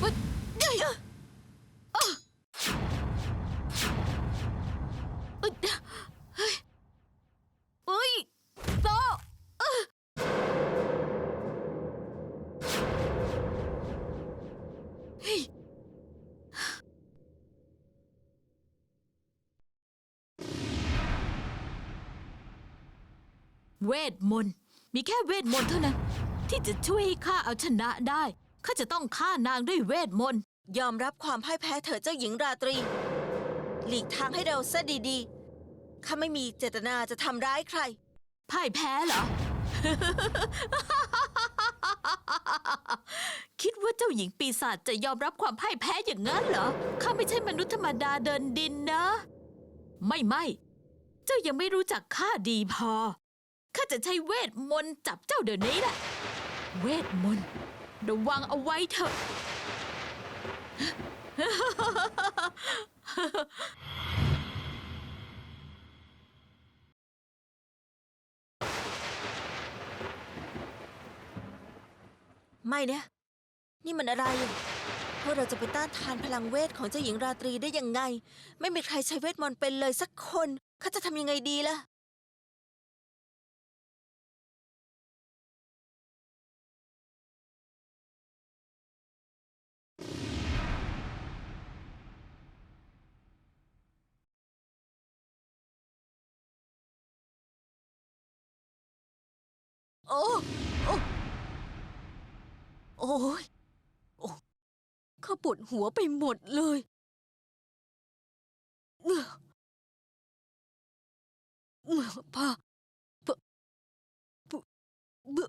เอ้ยโตเอ้อเฮ้ยเวทมนต์มีแค่เวทมนต์เท่านั้น ที่จะช่วยให้ข้าเอาชนะได้ ข้าจะต้องฆ่านางด้วยเวทมนต์ยอมรับความพ่ายแพ้เถิดเจ้าหญิงราตรี หลีกทางให้เราซะดีๆ ข้าไม่มีเจตนาจะทำร้ายใคร พ่ายแพ้เหรอ คิดว่าเจ้าหญิงปีศาจจะยอมรับความพ่ายแพ้อย่างนั้นเหรอ ข้าไม่ใช่มนุษย์ธรรมดาเดินดินนะ ไม่ไม่เจ้ายังไม่รู้จักข้าดีพอ ข้าจะใช้เวทมนต์จับเจ้าเดี๋ยวนี้แหละ เวทมนต์ ระวังเอาไว้เถอะ ไม่เนี่ย นี่มันอะไรพวกเราจะไปต้านทานพลังเวทของเจ้าหญิงราตรีได้ยังไง ไม่มีใครใช้เวทมนต์เป็นเลยสักคน เขาจะทำยังไงดีล่ะ โอ้โอ้โอ้ยโอ้ข้าปวดหัวไปหมดเลยเอื้อเออพ่อพ่อเอื้อ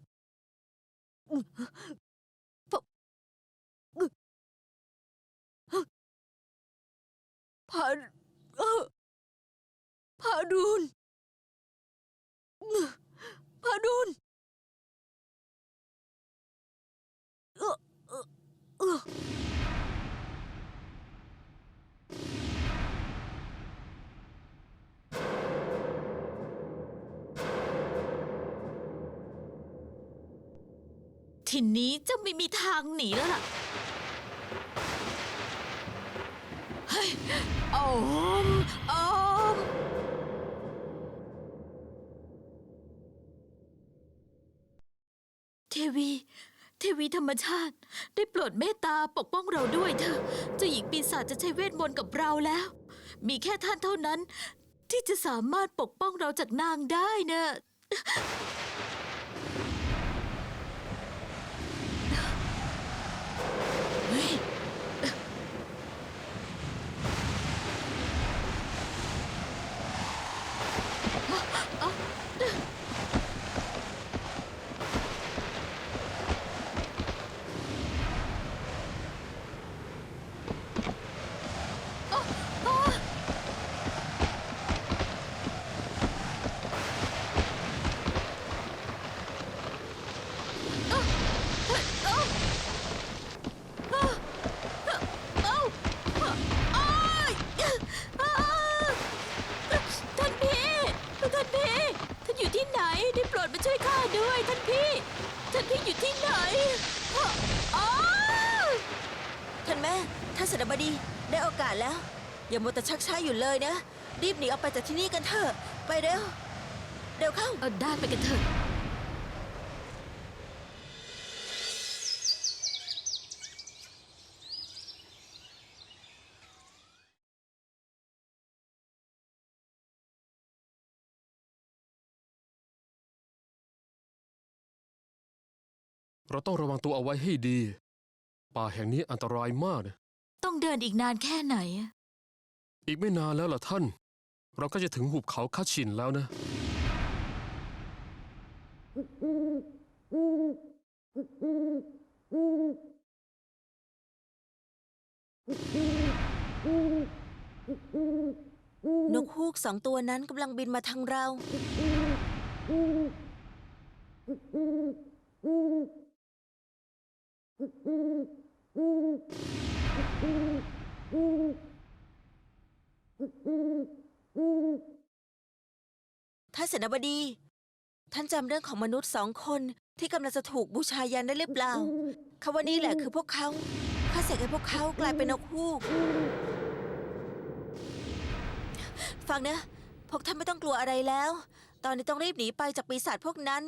ปะเอื้อพาเออพาดูนพาดูน เออทีนี้เจ้าไม่มีทางหนีแล้วล่ะ เฮ้ยโอมโอมเทวี เทวีธรรมชาติ ได้โปรดเมตตาปกป้องเราด้วยเถอะเจ้าหญิงปีศาจจะใช้เวทมนต์กับเราแล้ว มีแค่ท่านเท่านั้น ที่จะสามารถปกป้องเราจากนางได้เนะ เฮ้ย เอ้าอ้ายอ้าท่านพี่ ท่านพี่ ท่านอยู่ที่ไหน ได้โปรดมาช่วยข้าด้วย ท่านพี่ ท่านพี่อยู่ที่ไหนอ้าว ท่านแม่ ท่านเสด็จบดี ได้โอกาสแล้ว อย่ามัวแต่ชักช้าอยู่เลยนะ รีบหนีออกไปจากที่นี่กันเถอะ ไปเร็ว เร็วเข้า เอาได้ไปกันเถอะ เราต้องระวังตัวเอาไว้ให้ดี ป่าแห่งนี้อันตรายมากนะ ต้องเดินอีกนานแค่ไหนอะ อีกไม่นานแล้วล่ะท่าน เราก็จะถึงหุบเขาคาชินแล้วนะ นกฮูกสองตัวนั้นกำลังบินมาทางเรา ท่านเสนาบดี ท่านจำเรื่องของมนุษย์สองคนที่กำลังจะถูกบูชายันได้หรือเปล่าคำว่านี่แหละคือพวกเขาข้าเสกให้พวกเขากลายเป็นนกฮูก ฟังนะ พวกท่านไม่ต้องกลัวอะไรแล้ว ตอนนี้ต้องรีบหนีไปจากปีศาจพวกนั้น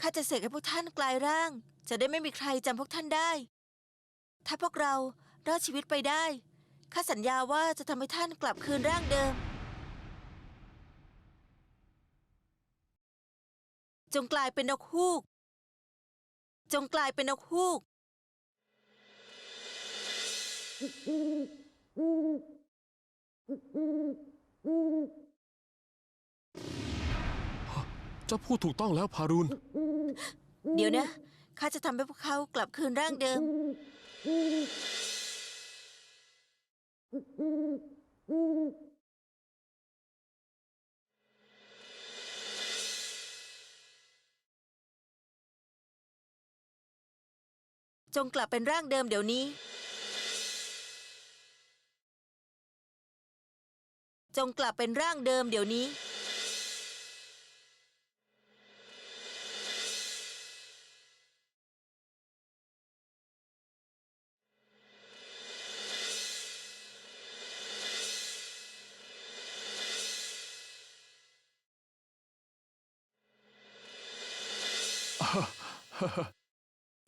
ข้าจะเสกให้พวกท่านกลายร่าง จะได้ไม่มีใครจำพวกท่านได้ ถ้าพวกเรารอดชีวิตไปได้ ข้าสัญญาว่าจะทำให้ท่านกลับคืนร่างเดิม จงกลายเป็นนกฮูก จงกลายเป็นนกฮูก เจ้าพูดถูกต้องแล้วพารุนเดี๋ยวนะ ข้าจะทำให้พวกเขากลับคืนร่างเดิม จงกลับเป็นร่างเดิมเดี๋ยวนี้ จงกลับเป็นร่างเดิมเดี๋ยวนี้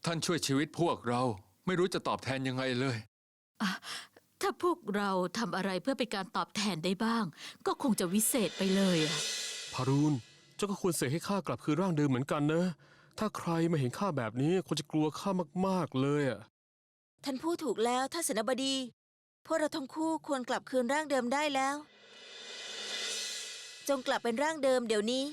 ท่านช่วยชีวิตพวกเราไม่รู้จะตอบแทนยังไงเลยถ้าพวกเราทำอะไรเพื่อเป็นการตอบแทนได้บ้าง ก็คงจะวิเศษไปเลยอะพารุนเจ้าก็ควรเสกให้ข้ากลับคืนร่างเดิมเหมือนกันนะ ถ้าใครมาเห็นข้าแบบนี้คงจะกลัวข้ามากๆเลยอะท่านพูดถูกแล้วท่านเสนบดี พวกเราทั้งคู่ควรกลับคืนร่างเดิมได้แล้ว จงกลับเป็นร่างเดิมเดี๋ยวนี้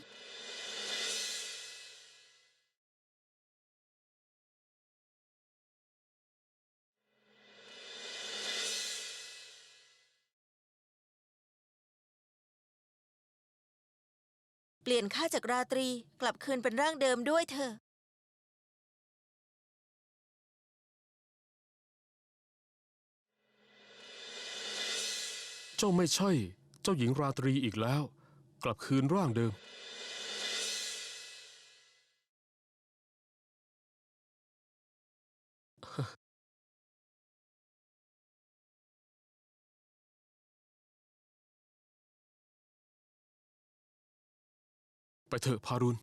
ลี่ยนข้าจากราตรีกลับคืนเป็นร่างเดิมด้วยเถอะเจ้าไม่ใช่ เจ้าหญิงราตรีอีกแล้ว กลับคืนร่างเดิม ไปเถอะพารุน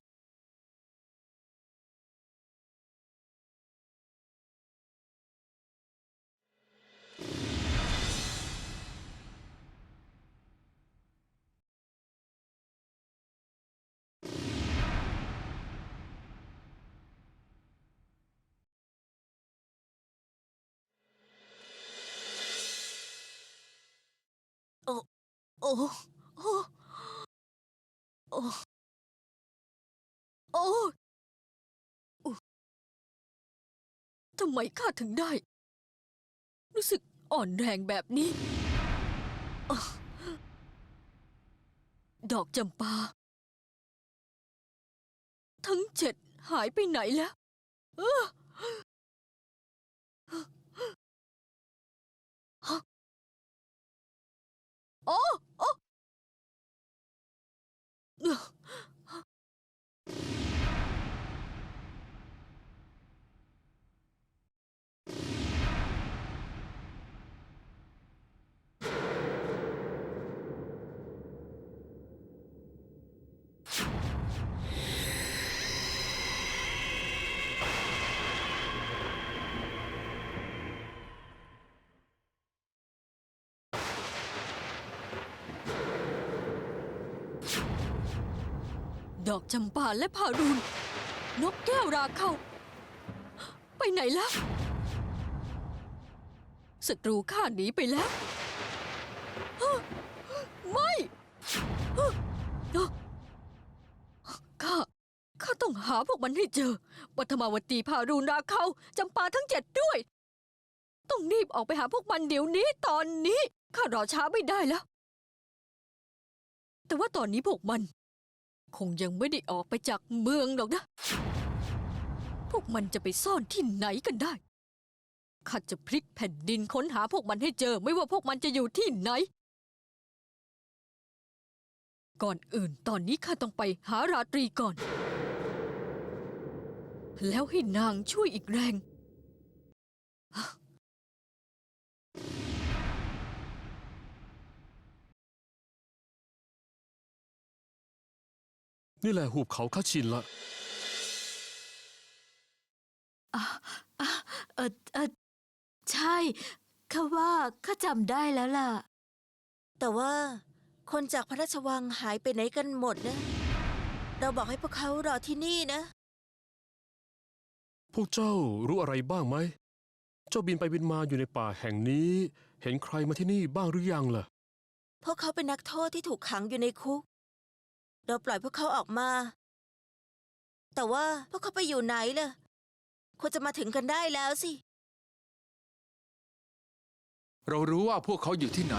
โอ้ โอ้ โอ้ โอ้ทำไมข้าถึงได้ รู้สึกอ่อนแรงแบบนี้ ดอกจำปา ทั้งเจ็ดหายไปไหนแล้วฮะโอ้โอ้เอ้อ ดอกจำปาและพารุนนกแก้วราเข้าไปไหนแล้วศัตรูข้าหนีไปแล้ว ไม่ข้าข้าต้องหาพวกมันให้เจอปัทมาวตีพารุณราเข้าจำปาทั้งเจ็ดด้วย ต้องรีบออกไปหาพวกมันเดี๋ยวนี้ตอนนี้ข้ารอช้าไม่ได้แล้ว แต่ว่าตอนนี้พวกมัน คงยังไม่ได้ออกไปจากเมืองหรอกนะ พวกมันจะไปซ่อนที่ไหนกันได้ ข้าจะพลิกแผ่นดินค้นหาพวกมันให้เจอ ไม่ว่าพวกมันจะอยู่ที่ไหน ก่อนอื่นตอนนี้ข้าต้องไปหาราตรีก่อน แล้วให้นางช่วยอีกแรง นี่แหละหุบเขาข้าชินละเออเออใช่ข้าว่าข้าจำได้แล้วล่ะ แต่ว่าคนจากพระราชวังหายไปไหนกันหมดนะ เราบอกให้พวกเขารอที่นี่นะ พวกเจ้ารู้อะไรบ้างไหม เจ้าบินไปบินมาอยู่ในป่าแห่งนี้ เห็นใครมาที่นี่บ้างหรือยังล่ะ พวกเขาเป็นนักโทษที่ถูกขังอยู่ในคุก เราปล่อยพวกเขาออกมา แต่ว่าพวกเขาไปอยู่ไหนล่ะควรจะมาถึงกันได้แล้วสิ เรารู้ว่าพวกเขาอยู่ที่ไหน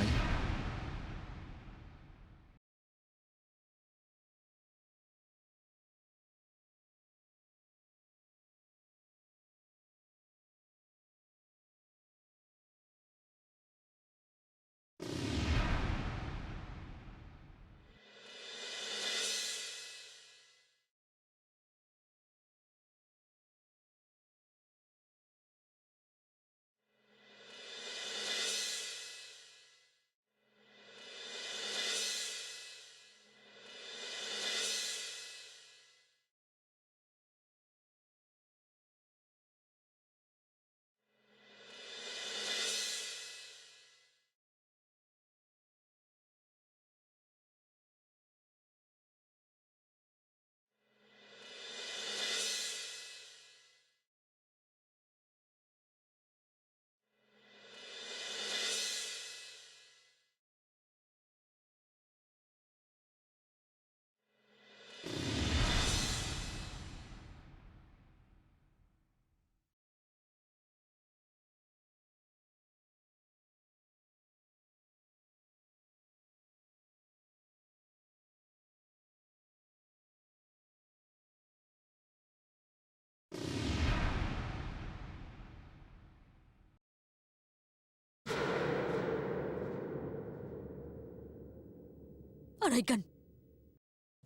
อะไรกัน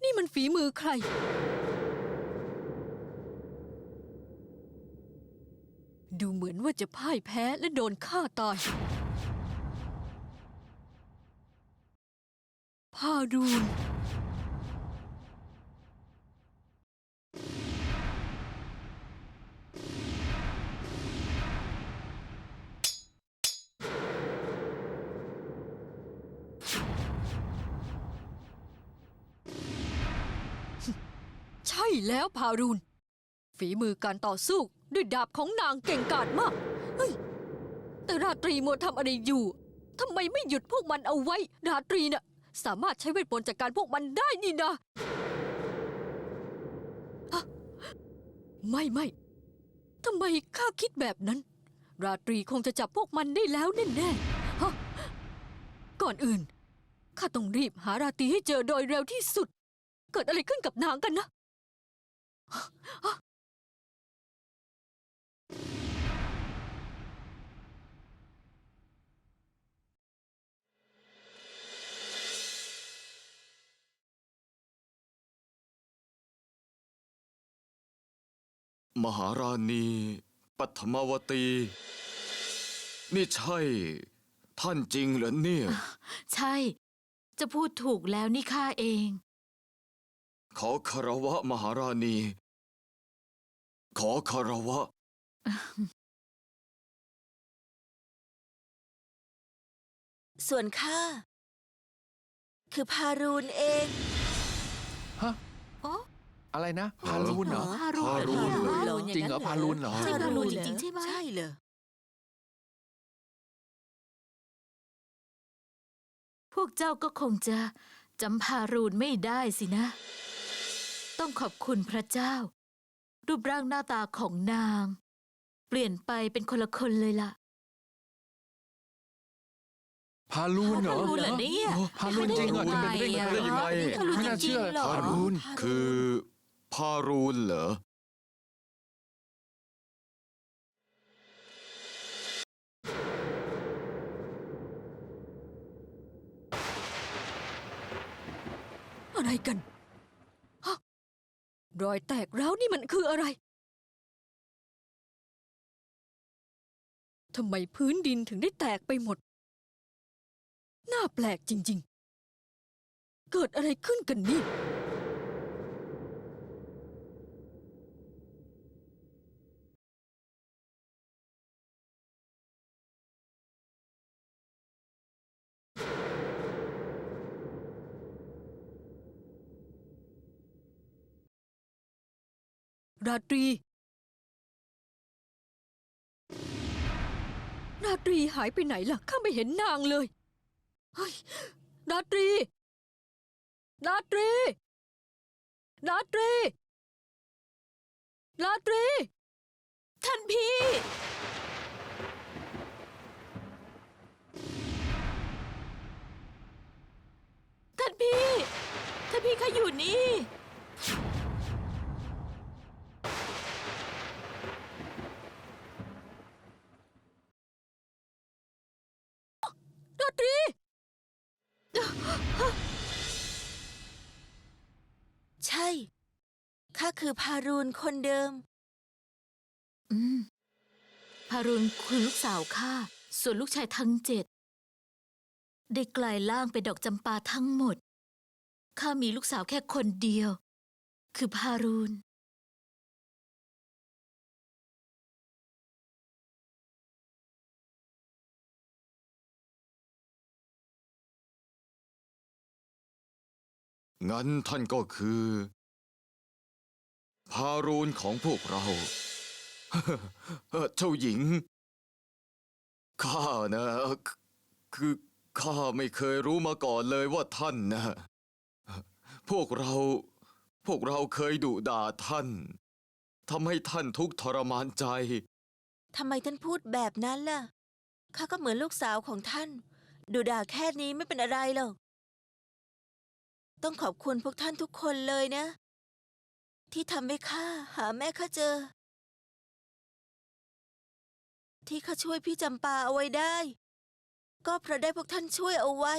นี่มันฝีมือใคร ดูเหมือนว่าจะพ่ายแพ้และโดนฆ่าตายพาดูน แล้วพารูนฝีมือการต่อสู้ด้วยดาบของนางเก่งกาจมากเฮ้ยแต่ราตรีมัวทำอะไรอยู่ทำไมไม่หยุดพวกมันเอาไว้ ราตรีน่ะ สามารถใช้เวทมนต์จัดการพวกมันได้นี่นะฮะไม่ไม่ทำไมข้าคิดแบบนั้น ราตรีคงจะจับพวกมันได้แล้วแน่ๆฮะก่อนอื่นข้าต้องรีบหาราตรีให้เจอโดยเร็วที่สุด เกิดอะไรขึ้นกับนางกันนะ มหาราณีปัทมวตี นี่ใช่ ท่านจริงเหรอเนี่ย ใช่ จะพูดถูกแล้วนี่ข้าเอง ขอคารวะมหาราณี ขอคารวะ ส่วนข้าคือพารูนเอง ฮะอ๋ออะไรนะ พาลูนเหรอ พารูนพารูนเหรอเหรอจริงเหรอพาลูนเหรอ ใช่พารูนจริงๆใช่ไหม ใช่เลย พวกเจ้าก็คงจะจำพารูนไม่ได้สินะ ต้องขอบคุณพระเจ้า รูปร่างหน้าตาของนาง เปลี่ยนไปเป็นคนละคนเลยล่ะ พาลูนเหรอพาลูนเหรอเนี่ยโอ้พาลูนจริงเหรอไม่เป็นไปได้ได้ยังไงยังไงอะไม่น่าเชื่อพาลูนจริงๆเหรอพาลูนคือพารูนเหรออะไรกันฮะ รอยแตกร้าวนี่มันคืออะไร ทำไมพื้นดินถึงได้แตกไปหมด น่าแปลกจริง ๆ เกิดอะไรขึ้นกันนี่ ราตรี ราตรีหายไปไหนล่ะ ข้าไม่เห็นนางเลยเฮ้ยราตรี ราตรี ราตรี ราตรี ท่านพี่ ท่านพี่ ท่านพี่ข้าอยู่นี่ ราตรี ใช่ ข้าคือพารูนคนเดิม อืม พารุณคือลูกสาวข้า ส่วนลูกชายทั้งเจ็ด ได้กลายร่างเป็นดอกจำปาทั้งหมด ข้ามีลูกสาวแค่คนเดียว คือพารุณ งั้นท่านก็คือ พารูนของพวกเรา เจ้าหญิง ข้านะคคือข้าไม่เคยรู้มาก่อนเลยว่าท่านนะ พวกเรา พวกเราเคยดุด่าท่านทำให้ท่านทุกข์ทรมานใจ ทำไมท่านพูดแบบนั้นล่ะ ข้าก็เหมือนลูกสาวของท่าน ดูด่าแค่นี้ไม่เป็นอะไรหรอก ต้องขอบคุณพวกท่านทุกคนเลยนะ ที่ทำให้ข้าหาแม่ข้าเจอ ที่ข้าช่วยพี่จำปาเอาไว้ได้ ก็เพราะได้พวกท่านช่วยเอาไว้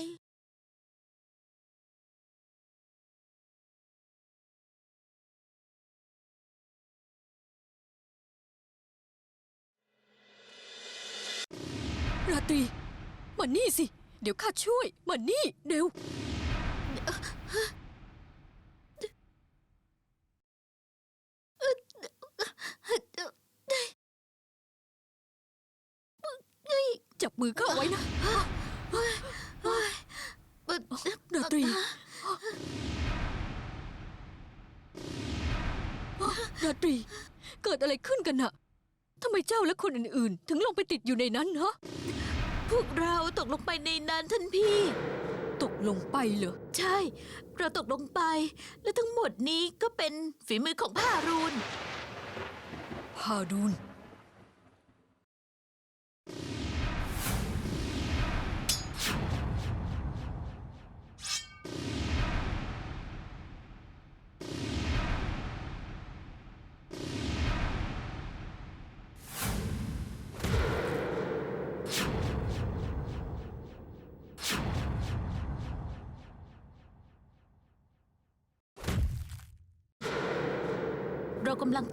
ราตรีมานี่สิ เดี๋ยวข้าช่วยมานี่เร็ว จับ มือข้าไว้นะราตรีราตรี เกิดอะไรขึ้นกันน่ะทำไมเจ้าและคนอื่นๆ ถึงลงไปติดอยู่ในนั้นฮะ พวกเราตกลงไปในนั้นท่านพี่ ตกลงไปเหรอ ใช่ เราตกลงไป และทั้งหมดนี้ก็เป็นฝีมือของพารุณพารูน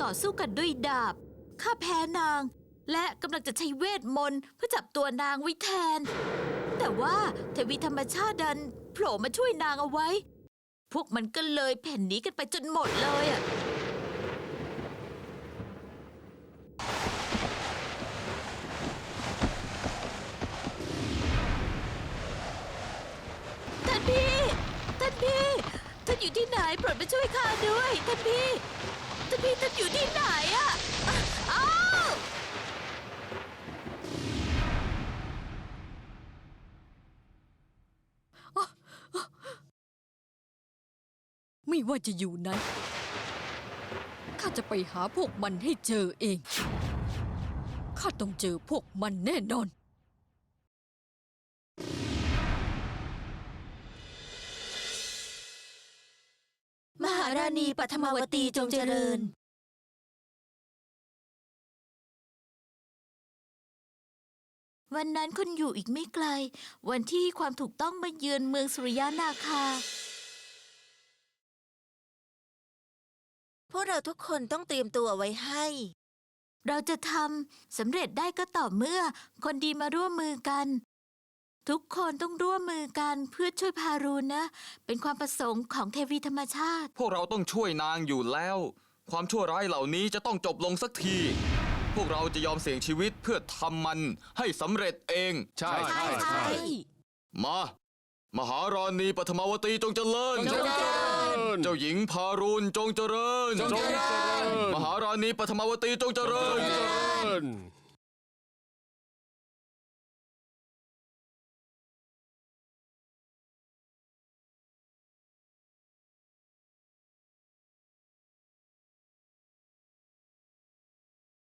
ต่อสู้กันด้วยดาบ ข้าแพ้นาง และกำลังจะใช้เวทมนต์เพื่อจับตัวนางไว้แทน แต่ว่าเทวีธรรมชาติดันโผล่มาช่วยนางเอาไว้ พวกมันก็เลยแผ่นหนี้กันไปจนหมดเลยอะท่านพี่ ท่านพี่ ท่านอยู่ที่ไหนโปรดมาช่วยข้าด้วย ท่านพี่ ท่านพี่ท่านอยู่ที่ไหนอะอ้าวไม่ว่าจะอยู่ไหนข้าจะไปหาพวกมันให้เจอเอง ข้าต้องเจอพวกมันแน่นอน ราณีปัทมาวตีจงเจริญวันนั้นคุณอยู่อีกไม่ไกล วันที่ความถูกต้องมาเยือนเมืองสุริยานาคา พวกเราทุกคนต้องเตรียมตัวไว้ให้ เราจะทำสำเร็จได้ก็ต่อเมื่อคนดีมาร่วมมือกัน ทุกคนต้องร่วมมือกันเพื่อช่วยพารูนนะ เป็นความประสงค์ของเทวีธรรมชาติ พวกเราต้องช่วยนางอยู่แล้ว ความชั่วร้ายเหล่านี้จะต้องจบลงสักที พวกเราจะยอมเสี่ยงชีวิตเพื่อทำมันให้สำเร็จเอง ใช่ใช่ใช่ มา มหาราณีปฐมาวตีจงเจริญ จงเจริญญเจ้าหญิงพารูนจงเจริญ จงเจริญ มหาราณีปฐมาวตีจงเจริญจงเจริญ